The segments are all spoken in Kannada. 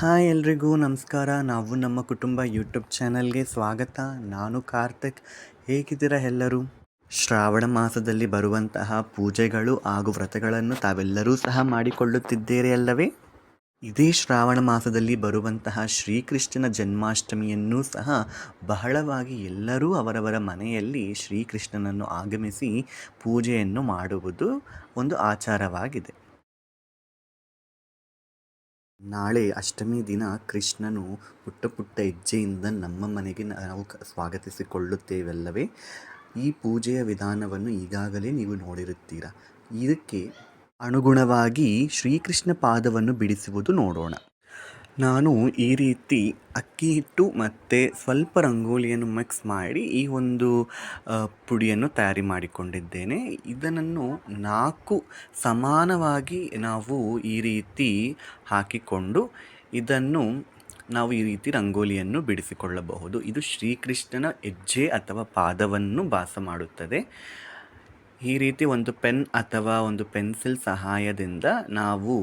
ಹಾಯ್ ಎಲ್ರಿಗೂ, ನಮಸ್ಕಾರ. ನಾವು ನಮ್ಮ ಕುಟುಂಬ ಯೂಟ್ಯೂಬ್ ಚಾನಲ್ಗೆ ಸ್ವಾಗತ. ನಾನು ಕಾರ್ತಿಕ್. ಹೇಗಿದ್ದೀರಾ ಎಲ್ಲರೂ? ಶ್ರಾವಣ ಮಾಸದಲ್ಲಿ ಬರುವಂತಹ ಪೂಜೆಗಳು ಹಾಗೂ ವ್ರತಗಳನ್ನು ತಾವೆಲ್ಲರೂ ಸಹ ಮಾಡಿಕೊಳ್ಳುತ್ತಿದ್ದೀರಿ ಅಲ್ಲವೇ? ಇದೇ ಶ್ರಾವಣ ಮಾಸದಲ್ಲಿ ಬರುವಂತಹ ಶ್ರೀಕೃಷ್ಣನ ಜನ್ಮಾಷ್ಟಮಿಯನ್ನು ಸಹ ಬಹಳವಾಗಿ ಎಲ್ಲರೂ ಅವರವರ ಮನೆಯಲ್ಲಿ ಶ್ರೀಕೃಷ್ಣನನ್ನು ಆಗಮಿಸಿ ಪೂಜೆಯನ್ನು ಮಾಡುವುದು ಒಂದು ಆಚಾರವಾಗಿದೆ. ನಾಳೆ ಅಷ್ಟಮಿ ದಿನ ಕೃಷ್ಣನು ಪುಟ್ಟ ಪುಟ್ಟ ಹೆಜ್ಜೆಯಿಂದ ನಮ್ಮ ಮನೆಗೆ ನಾವು ಸ್ವಾಗತಿಸಿಕೊಳ್ಳುತ್ತೇವೆಲ್ಲವೇ? ಈ ಪೂಜೆಯ ವಿಧಾನವನ್ನು ಈಗಾಗಲೇ ನೀವು ನೋಡಿರುತ್ತೀರಾ. ಇದಕ್ಕೆ ಅನುಗುಣವಾಗಿ ಶ್ರೀಕೃಷ್ಣ ಪಾದವನ್ನು ಬಿಡಿಸುವುದು ನೋಡೋಣ. ನಾನು ಈ ರೀತಿ ಅಕ್ಕಿ ಹಿಟ್ಟು ಮತ್ತು ಸ್ವಲ್ಪ ರಂಗೋಲಿಯನ್ನು ಮಿಕ್ಸ್ ಮಾಡಿ ಈ ಒಂದು ಪುಡಿಯನ್ನು ತಯಾರಿ ಮಾಡಿಕೊಂಡಿದ್ದೇನೆ. ಇದನ್ನು ನಾಲ್ಕು ಸಮಾನವಾಗಿ ನಾವು ಈ ರೀತಿ ಹಾಕಿಕೊಂಡು ಇದನ್ನು ನಾವು ಈ ರೀತಿ ರಂಗೋಲಿಯನ್ನು ಬಿಡಿಸಿಕೊಳ್ಳಬಹುದು. ಇದು ಶ್ರೀಕೃಷ್ಣನ ಹೆಜ್ಜೆ ಅಥವಾ ಪಾದವನ್ನು ಭಾಸ ಮಾಡುತ್ತದೆ. ಈ ರೀತಿ ಒಂದು ಪೆನ್ ಅಥವಾ ಒಂದು ಪೆನ್ಸಿಲ್ ಸಹಾಯದಿಂದ ನಾವು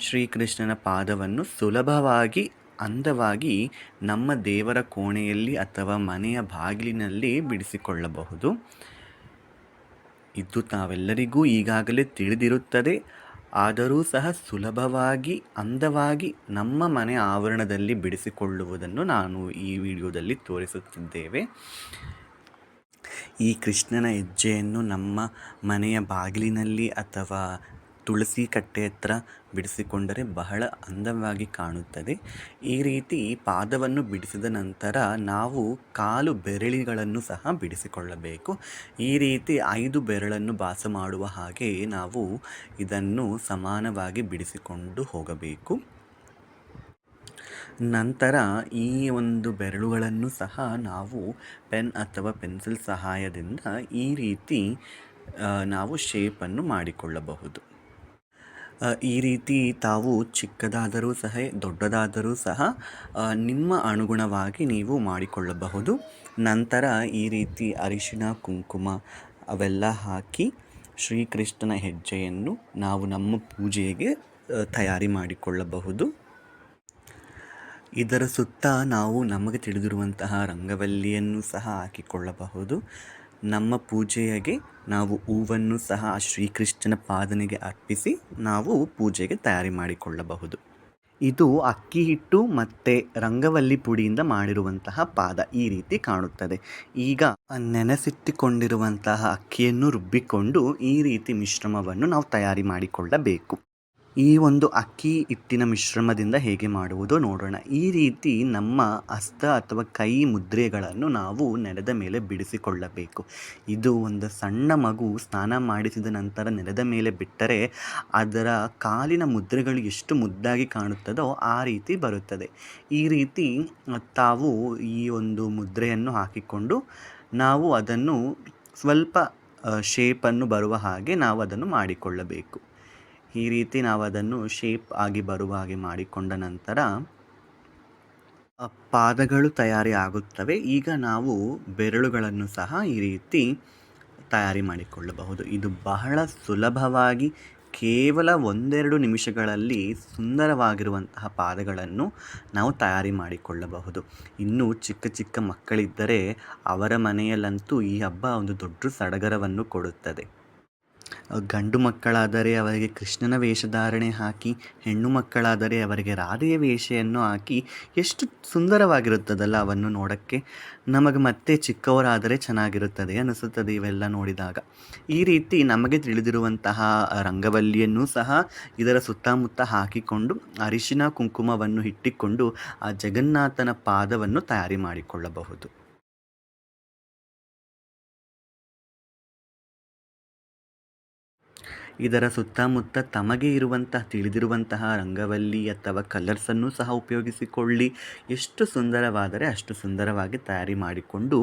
ಶ್ರೀಕೃಷ್ಣನ ಪಾದವನ್ನು ಸುಲಭವಾಗಿ, ಅಂದವಾಗಿ ನಮ್ಮ ದೇವರ ಕೋಣೆಯಲ್ಲಿ ಅಥವಾ ಮನೆಯ ಬಾಗಿಲಿನಲ್ಲಿ ಬಿಡಿಸಿಕೊಳ್ಳಬಹುದು. ಇದು ತಾವೆಲ್ಲರಿಗೂ ಈಗಾಗಲೇ ತಿಳಿದಿರುತ್ತದೆ. ಆದರೂ ಸಹ ಸುಲಭವಾಗಿ, ಅಂದವಾಗಿ ನಮ್ಮ ಮನೆ ಆವರಣದಲ್ಲಿ ಬಿಡಿಸಿಕೊಳ್ಳುವುದನ್ನು ನಾನು ಈ ವಿಡಿಯೋದಲ್ಲಿ ತೋರಿಸುತ್ತಿದ್ದೇವೆ. ಈ ಕೃಷ್ಣನ ಹೆಜ್ಜೆಯನ್ನು ನಮ್ಮ ಮನೆಯ ಬಾಗಿಲಿನಲ್ಲಿ ಅಥವಾ ತುಳಸಿ ಕಟ್ಟೆ ಹತ್ರ ಬಿಡಿಸಿಕೊಂಡರೆ ಬಹಳ ಅಂದವಾಗಿ ಕಾಣುತ್ತದೆ. ಈ ರೀತಿ ಪಾದವನ್ನು ಬಿಡಿಸಿದ ನಂತರ ನಾವು ಕಾಲು ಬೆರಳಿಗಳನ್ನು ಸಹ ಬಿಡಿಸಿಕೊಳ್ಳಬೇಕು. ಈ ರೀತಿ ಐದು ಬೆರಳನ್ನು ಬಾಸ ಮಾಡುವ ಹಾಗೆ ನಾವು ಇದನ್ನು ಸಮಾನವಾಗಿ ಬಿಡಿಸಿಕೊಂಡು ಹೋಗಬೇಕು. ನಂತರ ಈ ಒಂದು ಬೆರಳುಗಳನ್ನು ಸಹ ನಾವು ಪೆನ್ ಅಥವಾ ಪೆನ್ಸಿಲ್ ಸಹಾಯದಿಂದ ಈ ರೀತಿ ನಾವು ಶೇಪನ್ನು ಮಾಡಿಕೊಳ್ಳಬಹುದು. ಈ ರೀತಿ ತಾವು ಚಿಕ್ಕದಾದರೂ ಸಹ, ದೊಡ್ಡದಾದರೂ ಸಹ ನಿಮ್ಮ ಅನುಗುಣವಾಗಿ ನೀವು ಮಾಡಿಕೊಳ್ಳಬಹುದು. ನಂತರ ಈ ರೀತಿ ಅರಿಶಿಣ, ಕುಂಕುಮ ಅವೆಲ್ಲ ಹಾಕಿ ಶ್ರೀಕೃಷ್ಣನ ಹೆಜ್ಜೆಯನ್ನು ನಾವು ನಮ್ಮ ಪೂಜೆಗೆ ತಯಾರಿ ಮಾಡಿಕೊಳ್ಳಬಹುದು. ಇದರ ಸುತ್ತ ನಾವು ನಮಗೆ ತಿಳಿದಿರುವಂತಹ ರಂಗವಲ್ಲಿಯನ್ನು ಸಹ ಹಾಕಿಕೊಳ್ಳಬಹುದು. ನಮ್ಮ ಪೂಜೆಯಾಗಿ ನಾವು ಹೂವನ್ನು ಸಹ ಆ ಶ್ರೀಕೃಷ್ಣನ ಪಾದನೆಗೆ ಅರ್ಪಿಸಿ ನಾವು ಪೂಜೆಗೆ ತಯಾರಿ ಮಾಡಿಕೊಳ್ಳಬಹುದು. ಇದು ಅಕ್ಕಿ ಹಿಟ್ಟು ಮತ್ತು ರಂಗವಲ್ಲಿ ಪುಡಿಯಿಂದ ಮಾಡಿರುವಂತಹ ಪಾದ ಈ ರೀತಿ ಕಾಣುತ್ತದೆ. ಈಗ ನೆನೆಸಿಟ್ಟುಕೊಂಡಿರುವಂತಹ ಅಕ್ಕಿಯನ್ನು ರುಬ್ಬಿಕೊಂಡು ಈ ರೀತಿ ಮಿಶ್ರಮವನ್ನು ನಾವು ತಯಾರಿ ಮಾಡಿಕೊಳ್ಳಬೇಕು. ಈ ಒಂದು ಅಕ್ಕಿ ಹಿಟ್ಟಿನ ಮಿಶ್ರಮದಿಂದ ಹೇಗೆ ಮಾಡುವುದು ನೋಡೋಣ. ಈ ರೀತಿ ನಮ್ಮ ಹಸ್ತ ಅಥವಾ ಕೈ ಮುದ್ರೆಗಳನ್ನು ನಾವು ನೆಲದ ಮೇಲೆ ಬಿಡಿಸಿಕೊಳ್ಳಬೇಕು. ಇದು ಒಂದು ಸಣ್ಣ ಮಗು ಸ್ನಾನ ಮಾಡಿಸಿದ ನಂತರ ನೆಲದ ಮೇಲೆ ಬಿಟ್ಟರೆ ಅದರ ಕಾಲಿನ ಮುದ್ರೆಗಳು ಎಷ್ಟು ಮುದ್ದಾಗಿ ಕಾಣುತ್ತದೋ ಆ ರೀತಿ ಬರುತ್ತದೆ. ಈ ರೀತಿ ತಾವು ಈ ಒಂದು ಮುದ್ರೆಯನ್ನು ಹಾಕಿಕೊಂಡು ನಾವು ಅದನ್ನು ಸ್ವಲ್ಪ ಶೇಪನ್ನು ಬರುವ ಹಾಗೆ ನಾವು ಅದನ್ನು ಮಾಡಿಕೊಳ್ಳಬೇಕು. ಈ ರೀತಿ ನಾವು ಅದನ್ನು ಶೇಪ್ ಆಗಿ ಬರುವ ಹಾಗೆ ಮಾಡಿಕೊಂಡ ನಂತರ ಪಾದಗಳು ತಯಾರಿ ಆಗುತ್ತವೆ. ಈಗ ನಾವು ಬೆರಳುಗಳನ್ನು ಸಹ ಈ ರೀತಿ ತಯಾರಿ ಮಾಡಿಕೊಳ್ಳಬಹುದು. ಇದು ಬಹಳ ಸುಲಭವಾಗಿ ಕೇವಲ ಒಂದೆರಡು ನಿಮಿಷಗಳಲ್ಲಿ ಸುಂದರವಾಗಿರುವಂತಹ ಪಾದಗಳನ್ನು ನಾವು ತಯಾರಿ ಮಾಡಿಕೊಳ್ಳಬಹುದು. ಇನ್ನು ಚಿಕ್ಕ ಚಿಕ್ಕ ಮಕ್ಕಳಿದ್ದರೆ ಅವರ ಮನೆಯಲ್ಲಂತೂ ಈ ಹಬ್ಬ ಒಂದು ದೊಡ್ಡ ಸಡಗರವನ್ನು ಕೊಡುತ್ತದೆ. ಗಂಡು ಮಕ್ಕಳಾದರೆ ಅವರಿಗೆ ಕೃಷ್ಣನ ವೇಷಧಾರಣೆ ಹಾಕಿ, ಹೆಣ್ಣು ಮಕ್ಕಳಾದರೆ ಅವರಿಗೆ ರಾಧೆಯ ವೇಷವನ್ನು ಹಾಕಿ, ಎಷ್ಟು ಸುಂದರವಾಗಿರುತ್ತದಲ್ಲ ಅವನ್ನು ನೋಡೋಕ್ಕೆ. ನಮಗೆ ಮತ್ತೆ ಚಿಕ್ಕವರಾದರೆ ಚೆನ್ನಾಗಿರುತ್ತದೆ ಅನಿಸುತ್ತದೆ ಇವೆಲ್ಲ ನೋಡಿದಾಗ. ಈ ರೀತಿ ನಮಗೆ ತಿಳಿದಿರುವಂತಹ ರಂಗವಲ್ಲಿಯನ್ನು ಸಹ ಇದರ ಸುತ್ತಮುತ್ತ ಹಾಕಿಕೊಂಡು, ಅರಿಶಿನ ಕುಂಕುಮವನ್ನು ಇಟ್ಟಿಕೊಂಡು ಆ ಜಗನ್ನಾಥನ ಪಾದವನ್ನು ತಯಾರಿ ಮಾಡಿಕೊಳ್ಳಬಹುದು. ಇದರ ಸುತ್ತಮುತ್ತ ತಮಗೆ ಇರುವಂತಹ, ತಿಳಿದಿರುವಂತಹ ರಂಗವಲ್ಲಿ ಅಥವಾ ಕಲರ್ಸನ್ನು ಸಹ ಉಪಯೋಗಿಸಿಕೊಳ್ಳಿ. ಎಷ್ಟು ಸುಂದರವಾದರೆ ಅಷ್ಟು ಸುಂದರವಾಗಿ ತಯಾರಿ ಮಾಡಿಕೊಂಡು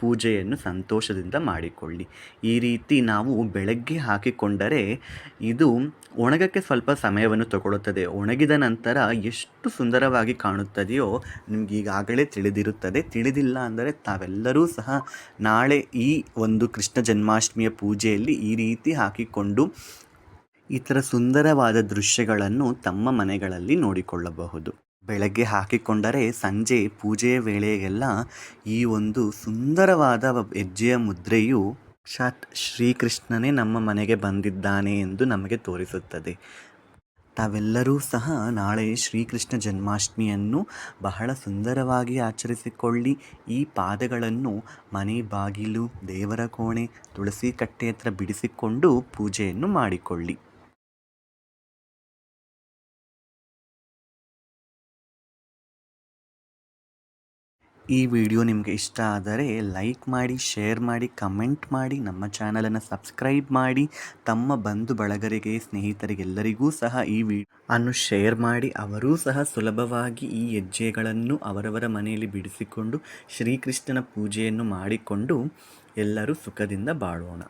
ಪೂಜೆಯನ್ನು ಸಂತೋಷದಿಂದ ಮಾಡಿಕೊಳ್ಳಿ. ಈ ರೀತಿ ನಾವು ಬೆಳಗ್ಗೆ ಹಾಕಿಕೊಂಡರೆ ಇದು ಒಣಗಕ್ಕೆ ಸ್ವಲ್ಪ ಸಮಯವನ್ನು ತಗೊಳ್ಳುತ್ತದೆ. ಒಣಗಿದ ನಂತರ ಎಷ್ಟು ಸುಂದರವಾಗಿ ಕಾಣುತ್ತದೆಯೋ ನಿಮ್ಗೆ ಈಗಾಗಲೇ ತಿಳಿದಿರುತ್ತದೆ. ತಿಳಿದಿಲ್ಲ ಅಂದರೆ ತಾವೆಲ್ಲರೂ ಸಹ ನಾಳೆ ಈ ಒಂದು ಕೃಷ್ಣ ಜನ್ಮಾಷ್ಟಮಿಯ ಪೂಜೆಯಲ್ಲಿ ಈ ರೀತಿ ಹಾಕಿಕೊಂಡು ಈ ಥರ ಸುಂದರವಾದ ದೃಶ್ಯಗಳನ್ನು ತಮ್ಮ ಮನೆಗಳಲ್ಲಿ ನೋಡಿಕೊಳ್ಳಬಹುದು. ಬೆಳಗ್ಗೆ ಹಾಕಿಕೊಂಡರೆ ಸಂಜೆ ಪೂಜೆಯ ವೇಳೆಗೆಲ್ಲ ಈ ಒಂದು ಸುಂದರವಾದ ಹೆಜ್ಜೆಯ ಮುದ್ರೆಯು ಶ್ರೀಕೃಷ್ಣನೇ ನಮ್ಮ ಮನೆಗೆ ಬಂದಿದ್ದಾನೆ ಎಂದು ನಮಗೆ ತೋರಿಸುತ್ತದೆ. ತಾವೆಲ್ಲರೂ ಸಹ ನಾಳೆ ಶ್ರೀಕೃಷ್ಣ ಜನ್ಮಾಷ್ಟಮಿಯನ್ನು ಬಹಳ ಸುಂದರವಾಗಿ ಆಚರಿಸಿಕೊಳ್ಳಿ. ಈ ಪಾದಗಳನ್ನು ಮನೆ ಬಾಗಿಲು, ದೇವರ ಕೋಣೆ, ತುಳಸಿ ಕಟ್ಟೆ ಹತ್ರ ಬಿಡಿಸಿಕೊಂಡು ಪೂಜೆಯನ್ನು ಮಾಡಿಕೊಳ್ಳಿ. ಈ ವಿಡಿಯೋ ನಿಮಗೆ ಇಷ್ಟ ಆದರೆ ಲೈಕ್ ಮಾಡಿ, ಶೇರ್ ಮಾಡಿ, ಕಮೆಂಟ್ ಮಾಡಿ, ನಮ್ಮ ಚಾನಲನ್ನು ಸಬ್ಸ್ಕ್ರೈಬ್ ಮಾಡಿ, ತಮ್ಮ ಬಂಧು ಬಳಗರಿಗೆ, ಸ್ನೇಹಿತರಿಗೆಲ್ಲರಿಗೂ ಸಹ ಈ ವಿಡಿಯೋ ಅನ್ನು ಶೇರ್ ಮಾಡಿ, ಅವರೂ ಸಹ ಸುಲಭವಾಗಿ ಈ ಹೆಜ್ಜೆಗಳನ್ನು ಅವರವರ ಮನೆಯಲ್ಲಿ ಬಿಡಿಸಿಕೊಂಡು ಶ್ರೀಕೃಷ್ಣನ ಪೂಜೆಯನ್ನು ಮಾಡಿಕೊಂಡು ಎಲ್ಲರೂ ಸುಖದಿಂದ ಬಾಳೋಣ.